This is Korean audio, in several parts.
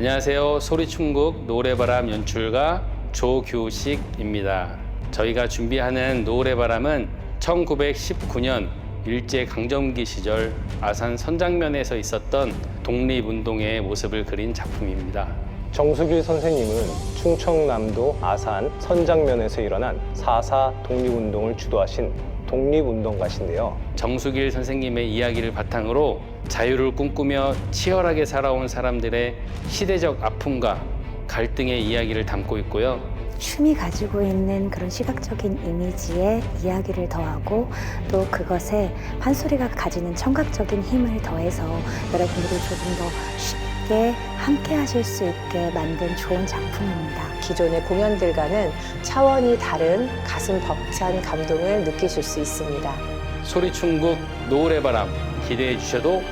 안녕하세요. 소리충국 노래바람 연출가 조규식입니다. 저희가 준비하는 노래바람은 1919년 일제 강점기 시절 아산 선장면에서 있었던 독립운동의 모습을 그린 작품입니다. 정수길 선생님은 충청남도 아산 선장면에서 일어난 4.4 독립운동을 주도하신 독립운동가신데요. 정수길 선생님의 이야기를 바탕으로 자유를 꿈꾸며 치열하게 살아온 사람들의 시대적 아픔과 갈등의 이야기를 담고 있고요. 춤이 가지고 있는 그런 시각적인 이미지에 이야기를 더하고 또 그것에 판소리가 가지는 청각적인 힘을 더해서 여러분들이 조금 더 쉽게 함께 하실 수 있게 만든 좋은 작품입니다. 기존의 공연들과는 차원이 다른 가슴 벅찬 감동을 느끼실 수 있습니다. 소리충국 노래바람 기대해 주셔도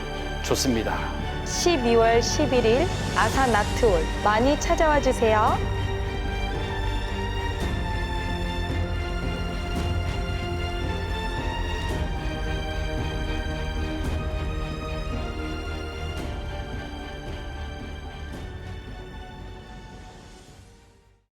좋습니다. 12월 11일 아산 나트홀 많이 찾아와 주세요.